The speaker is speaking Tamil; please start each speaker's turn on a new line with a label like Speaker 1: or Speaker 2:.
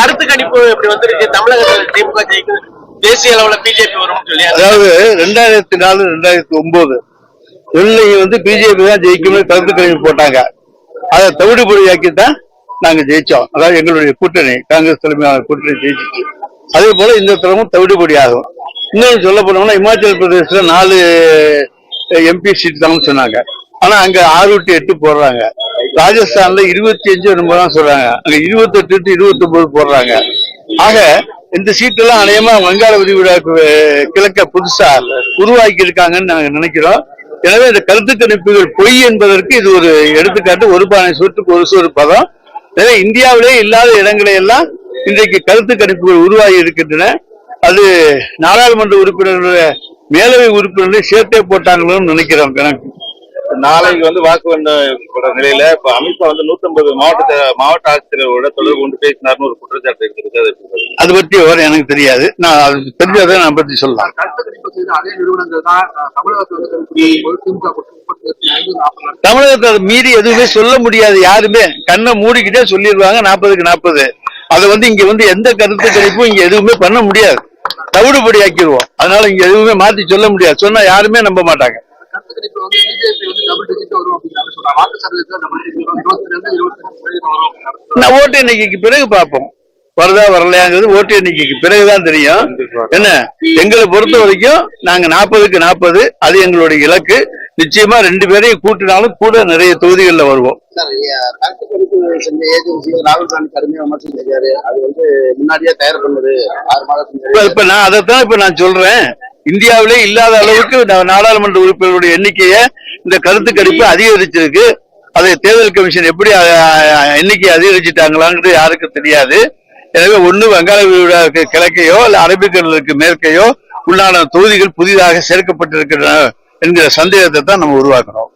Speaker 1: கருத்து கணிப்பு இப்படி வந்திருக்கு? தமிழகத்தில் திமுக ஜெயிக்கும் தேசிய அளவுல பிஜேபி வரும்னு சொல்லி.
Speaker 2: அதாவது ரெண்டாயிரத்தி நாலு ரெண்டாயிரத்தி ஒன்பது வெள்ளையை வந்து பிஜேபி தான் ஜெயிக்கும்னு கருத்து கணிப்பு போட்டாங்க. அதை தவிடுபடியாக்கி தான் நாங்க ஜெயிச்சோம். அதாவது எங்களுடைய கூட்டணி காங்கிரஸ் தலைமையான கூட்டணி ஜெயிச்சிச்சு. அதே போல இந்த தரமும் தவிடுபடி ஆகும். இன்னொன்று சொல்ல போனோம்னா இமாச்சல பிரதேசத்துல நாலு எம்பி சீட் தான் சொன்னாங்க. ஆனா அங்க ஆறு டு எட்டு போடுறாங்க. ராஜஸ்தான்ல இருபத்தி அஞ்சு என்னமோ தான் சொல்றாங்க. அங்க இருபத்தெட்டு டு இருபத்தி ஒன்பது போடுறாங்க. ஆக இந்த சீட்டெல்லாம் அநேகமா வங்காள விரிகுடாக்கு கிழக்க புதுசா உருவாக்கி இருக்காங்கன்னு நாங்க நினைக்கிறோம். எனவே இந்த கருத்து கணிப்புகள் பொய் என்பதற்கு இது ஒரு எடுத்துக்காட்டு ஒரு பானை சுற்றுக்கு ஒரு சோறு பதம். எனவே இந்தியாவிலே இல்லாத இடங்களை எல்லாம் இன்றைக்கு கருத்து கணிப்புகள் உருவாகி இருக்கின்றன. அது நாடாளுமன்ற உறுப்பினர்களுடைய மேலவை உறுப்பினர்களை சேர்த்தே போட்டாங்களோன்னு நினைக்கிறோம் கணக்கு.
Speaker 3: நாளைக்கு வந்து வாக்கு வந்த நிலையில இப்ப அமித்ஷா வந்து 150 மாவட்ட மாவட்ட ஆட்சியர்களோட தொடர்பு கொண்டு பேசினார்னு ஒரு குற்றச்சாட்டு இருக்கிறது அது
Speaker 2: பற்றி விவரம் எனக்கு தெரியாது. நான் அது தெரிஞ்சதை நான் பத்தி சொல்லலாம். தமிழகத்தை மீறி எதுவுமே சொல்ல முடியாது யாருமே. கண்ணை மூடிக்கிட்டே சொல்லிடுவாங்க நாற்பதுக்கு நாற்பது. அதை வந்து இங்க வந்து எந்த கருத்து கணிப்பும் இங்க எதுவுமே பண்ண முடியாது. தவிடுபடி ஆக்கிடுவோம் அதனால இங்க எதுவுமே மாத்தி சொல்ல முடியாது. சொன்னா யாருமே நம்ப மாட்டாங்க.
Speaker 4: கருத்து கணிப்பு வந்து பிஜேபி வந்து டபுள் டிஜிட் வரும் அப்படின்னு சொல்றாங்க வாக்கு சதவீதத்தில் டபுள் டிஜிட் வரும் இருபத்தி ரெண்டு இருபத்தி ரெண்டு சதவீதம் வரும் அப்படின்னு
Speaker 2: நான் ஓட்டு எண்ணிக்கைக்கு பிறகு பார்ப்போம். வருதா வரலையாங்கிறது ஓட்டு எண்ணிக்கைக்கு பிறகுதான் தெரியும். என்ன? எங்களை பொறுத்த வரைக்கும் நாங்க நாற்பதுக்கு நாற்பது அது எங்களுடைய இலக்கு. நிச்சயமா ரெண்டு பேரையும் கூட்டினாலும் கூட நிறைய தொகுதிகளில் வருவோம்.
Speaker 5: அது வந்து முன்னாடியே தயார் முன்னாடி
Speaker 2: இப்ப நான் அதைத்தான் இப்ப நான் சொல்றேன். இந்தியாவிலே இல்லாத அளவுக்கு நாடாளுமன்ற உறுப்பினர்களுடைய எண்ணிக்கையை இந்த கருத்து கணிப்பு அதிகரிச்சிருக்கு. அதை தேர்தல் கமிஷன் எப்படி எண்ணிக்கையை அ- எண்ணிக்கை யாருக்கும் தெரியாது. எனவே ஒண்ணு வங்காள கிழக்கையோ அல்ல அரபிக்கடலுக்கு மேற்கையோ உள்ளான தொகுதிகள் புதிதாக சேர்க்கப்பட்டிருக்கின்றன என்கிற சந்தேகத்தை தான் நம்ம உருவாக்குறோம்.